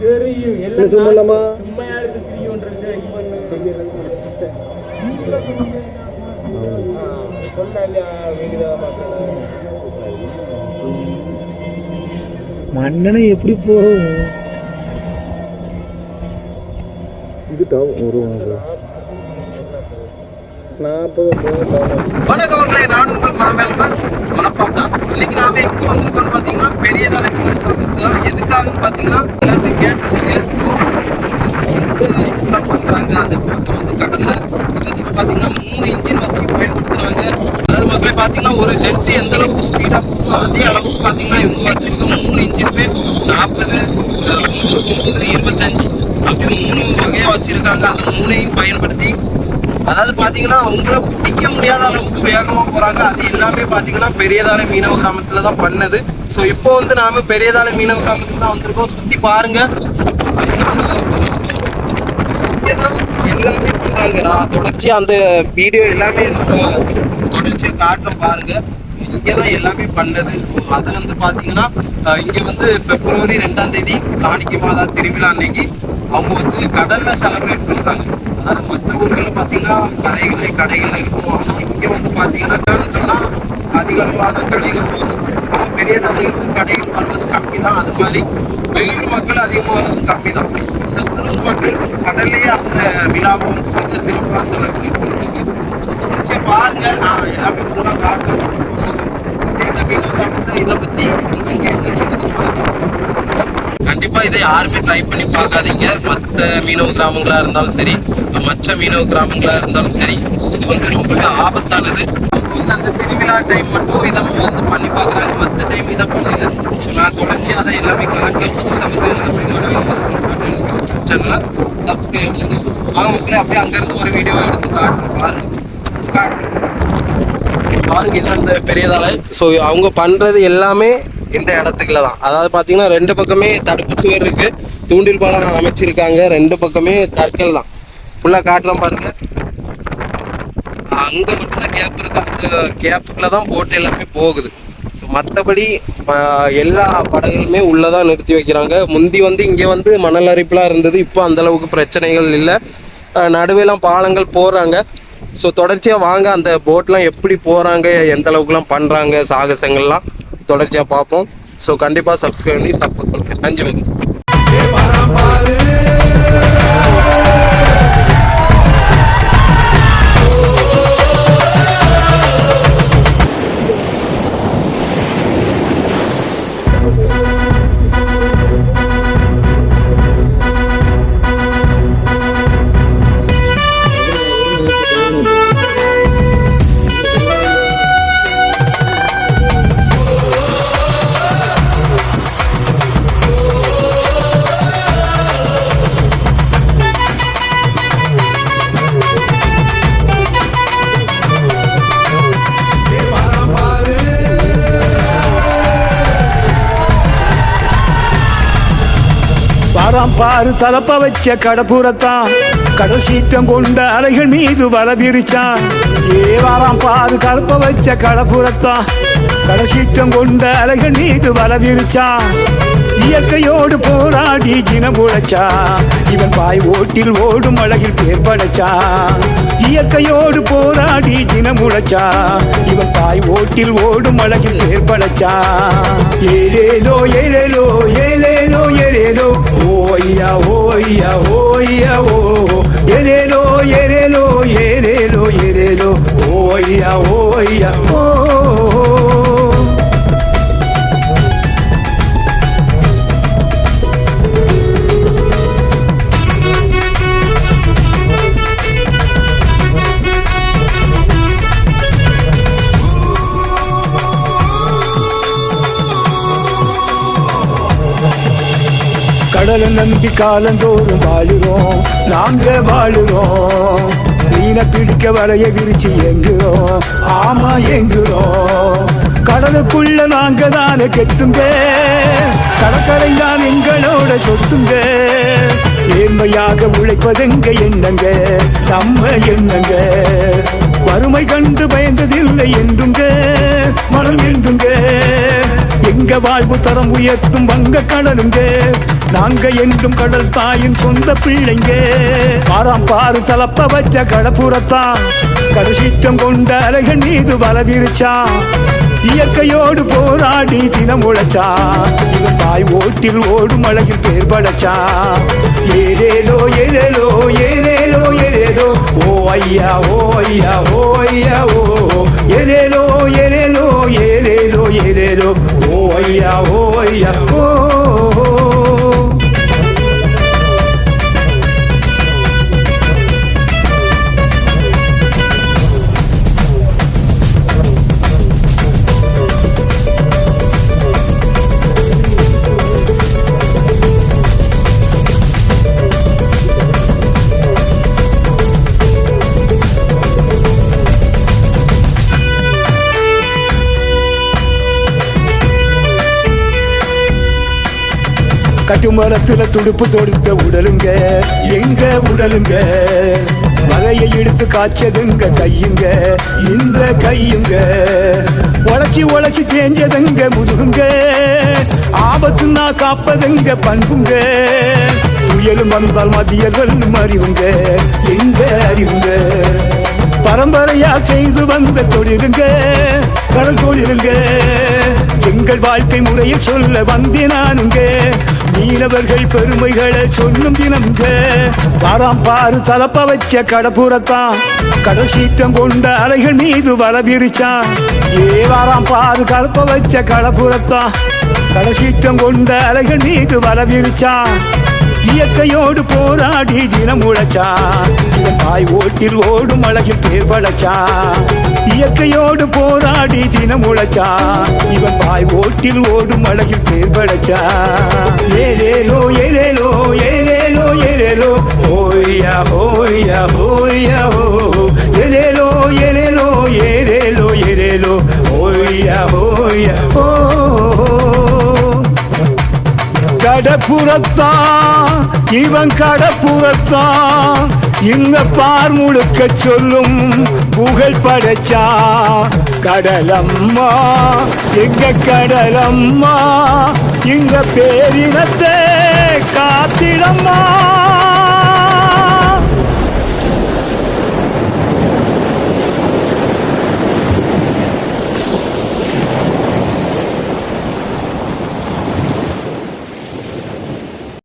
தெரியும். இல்ல, சும்மா இல்லம்மா. சும்மா எடுத்து சிரிக்கணுன்றது சரி, இது பண்ணு. ஆ, சொன்னா இல்லையா வீட்டுக்கு பார்க்கணும் மன்னனை எப்படி போகும் ஒரு நாற்பது வணக்கம் மக்களே நான் உங்கள் மனவேல் பஸ் மனப்பாட்டான் இன்னைக்கு நாம எங்க வந்திருக்கோம்னு பாத்தீங்கன்னா பெரிய தலை தான் எதுக்காகன்னு பாத்தீங்கன்னா எல்லாருமே கேட்டிருந்தீங்க இப்படிலாம் பண்றாங்க அந்த போட்டு வந்து கடல்ல கிட்டத்தட்ட பாத்தீங்கன்னா மூணு இன்ஜின் வச்சு பயன்படுத்துறாங்க அதாவது மக்களே பாத்தீங்கன்னா ஒரு ஜெட் எந்த அளவுக்கு ஸ்பீடா போகும் அதே அளவுக்கு பார்த்தீங்கன்னா இவங்க வச்சிருக்க மூணு இன்ஜினுமே நாற்பது ஒன்பது இருபத்தஞ்சு அப்படி மூணு வகையாக வச்சுருக்காங்க. அந்த மூணையும் பயன்படுத்தி அதாவது பார்த்தீங்கன்னா அவங்கள பிடிக்க முடியாத அளவுக்கு வேகமாக போகிறாங்க அது எல்லாமே பார்த்தீங்கன்னா பெரியதால மீனவ கிராமத்தில் தான் பண்ணது. ஸோ இப்போ வந்து நாம பெரியதால மீனவ கிராமத்துக்கு தான் வந்திருக்கோம். சுற்றி பாருங்க. எல்லாமே பண்ணுறாங்க நான் தொடர்ச்சியாக அந்த வீடியோ எல்லாமே நம்ம காட்டுறோம் பாருங்கள் இங்கே தான் எல்லாமே பண்ணது. ஸோ அது வந்து பார்த்தீங்கன்னா இங்கே இங்க வந்து பிப்ரவரி ரெண்டாம் தேதி காணிக்கை மாதா திருவிழா அன்னைக்கு அவங்க வந்து கடல்ல செலிப்ரேட் பண்றாங்க. அதாவது மற்ற ஊர்களில் பார்த்தீங்கன்னா கடைகள் கடைகள் இருக்கும். ஆனால் இங்கே வந்து பார்த்தீங்கன்னா கடல்னு சொன்னா அதிக அளவான கடைகள் வரும் ஆனால் பெரிய கடைகள் கடைகள் வருவது கம்மி தான் அது மாதிரி வெளியூர் மக்கள் அதிகமாக வர்றது கம்மி தான் இந்த உள்ளூர் மக்கள் கடல்லையே அந்த விழாவை வந்து மிக சிறப்பாக செலிப்ரேட் பண்ணுறாங்க ஸோ பாருங்க நான் எல்லாமே ஃபுல்லாக காட்டலாம் சொல்லுவாங்க இந்த மீனவ கிராமத்தில் இதை பற்றி உங்களுக்கு என்ன தோணுது மறக்காம கண்டிப்பா இதை யாருமே ட்ரை பண்ணி பார்க்காதீங்க. மற்ற மீனவ கிராமங்களா இருந்தாலும் சரி மற்ற மீனவ கிராமங்களா இருந்தாலும் சரி இது வந்து ரொம்பவே ஆபத்தானது. வந்து அந்த திருவிழா டைம் மட்டும் இதை வந்து பண்ணி பார்க்குறாங்க. மற்ற டைம் இதை பண்ணல. ஸோ நான் தொடர்ச்சி அதை எல்லாமே காட்டலாம் புதுசாக வந்து எல்லாருமே மனவேல் யூடியூப் சேனலை சப்ஸ்கிரைப் பண்ணி வாங்க மக்களே அப்படியே அங்கேருந்து ஒரு வீடியோ எடுத்து காட்டுறோம் பாருங்க. பாருங்க இது வந்து பெரியதால. ஸோ அவங்க பண்றது எல்லாமே இந்த இடத்துக்குள்ள தான். அதாவது பார்த்தீங்கன்னா ரெண்டு பக்கமே தடுப்பு சுவர் இருக்கு. தூண்டில் பாலம் அமைச்சிருக்காங்க. ரெண்டு பக்கமே கற்கள் தான். ஃபுல்லாக காட்டுறோம் பாருங்க அங்கே மட்டும்தான் கேப் இருக்கு. அந்த கேப்புக்குள்ள தான் போட்டு எல்லாமே போகுது. ஸோ மற்றபடி எல்லா படகுகளுமே உள்ளே தான் நிறுத்தி வைக்கிறாங்க. முந்தி வந்து இங்கே வந்து மணல் அரிப்புலாம் இருந்தது. இப்போ அந்த அளவுக்கு பிரச்சனைகள் இல்லை. நடுவேலாம் பாலங்கள் போடுறாங்க. ஸோ தொடர்ச்சியாக வாங்க அந்த போட்லாம் எப்படி போகிறாங்க எந்த அளவுக்குலாம் பண்ணுறாங்க சாகசங்கள்லாம் தொடர்ச்சியாக பார்ப்போம். ஸோ கண்டிப்பாக சப்ஸ்கிரைப் பண்ணி சப்போர்ட் பண்ணுங்கள் நன்றி. பாரு தலப்ப வச்ச கடப்புறத்தான் கடல் சீற்றம் கொண்ட அலைகள் மீது வல விரிச்சான் ஏ வாராம் பாரு கலப்ப வச்ச கடப்புறத்தான் கடல் சீற்றம் கொண்ட அலைகள் மீது வல விரிச்சான் இயற்கையோடு போராடி தினம் உழைச்சா. இவன் பாய் ஓட்டில் ஓடும் அழகில் பேர் படைச்சா. இயற்கையோடு போராடி தினம் உழைச்சா. இவன் தாய் ஓட்டில் ஓடும் அழகில் பேர் படைச்சா. ஏழேலோ ஏலேலோ ஏலேலோ ఎరేనో ఓయ్యా ఓయ్యా ఓయ్యా ఓ. ఎరేనో ఎరేనో ఎరేనో ఎరేనో ఓయ్యా ఓయ్యా. ఓ கடலை நம்பி காலந்தோறும் வாழுகிறோம். நாங்க வாழுகிறோம். மீனை பிடிக்க வரைய விரிச்சு எங்குறோம் ஆமா எங்குறோம் கடலுக்குள்ள நாங்க தானே கெத்துங்க கடற்கரை தான் எங்களோட சொத்துங்க ஏழ்மையாக உழைப்பதெங்க எண்ணங்க? நம்ம எண்ணங்க. வறுமை கண்டு பயந்ததில்லை என்றுங்க. மனம் என்றுங்க எங்க வாழ்வு தரம் உயர்த்தும் வங்க கடலுங்க. நாங்க என்றும் கடல் தாயின் சொந்த பிள்ளைங்க. பாராம் பாரு தலப்ப வச்ச கடப்புறத்தான். கடைசித்தம் கொண்ட அலைகள் மீது வலவிருச்சான் இயற்கையோடு போராடி தினம் உழைச்சா இவன் தாய் ஓட்டில் ஓடும் அழகில் பேர் படைச்சா ஏதேதோ ஏதேதோ ஏதேதோ ஏதேதோ. ஓ ஐயா ஓ ஐயா ஓ கட்டுமரத்துல துடுப்பு தொடுத்த உடலுங்க. எங்க உடலுங்க? மலையை எடுத்து காய்ச்சதுங்க கையுங்க. இந்த கையுங்க. உழைச்சி உழைச்சி தேஞ்சதுங்க முதுகுங்க. ஆபத்துனா காப்பதுங்க பண்புங்க. புயலும் வந்தால் மதியர்கள் அறிவுங்க எங்க அறிவுங்க? பரம்பரையா செய்து வந்த தொழிலுங்க. கடல் தொழிலுங்க. எங்கள் வாழ்க்கை முறையை சொல்ல வந்தேன் நானுங்க. மீனவர்கள் பெருமைகளை சொல்லும் தினம்ங்க வாராம் பாரு தலப்ப வச்ச கடப்புறத்தான். கடல் சீற்றம் கொண்ட அலைகள் மீது வல விரிச்சான். ஏ வாராம் பாரு கலப்ப வச்ச கடப்புறத்தான். கடல் சீற்றம் கொண்ட அலைகள் மீது வல விரிச்சான். இயற்கையோடு போராடி தினம் உழைச்சான். தாய் ஓட்டில் ஓடும் அழகில் பேர் படைச்சான். இயற்கையோடு போராடி தினம் உழைச்சான் இவன் தாய் ஓட்டில் ஓடும் அழகில் பேர் படைச்சான் ஏலேலோ ஏலேலோ ஏலேலோ ஏலேலோ ஓய்யா ஓய்யா ஓய்யா ஓ ஏலேலோ ஏலேலோ ஏலேலோ ஏலேலோ ஓய்யா ஓய்யா ஓ கடப்புறத்தான் இவன் கடப்புறத்தான் இந்த பார் முழுக்க சொல்லும் புகழ் படைச்சா? கடலம்மா எங்க கடலம்மா? இந்த பேரினத்தை காத்திடம்மா.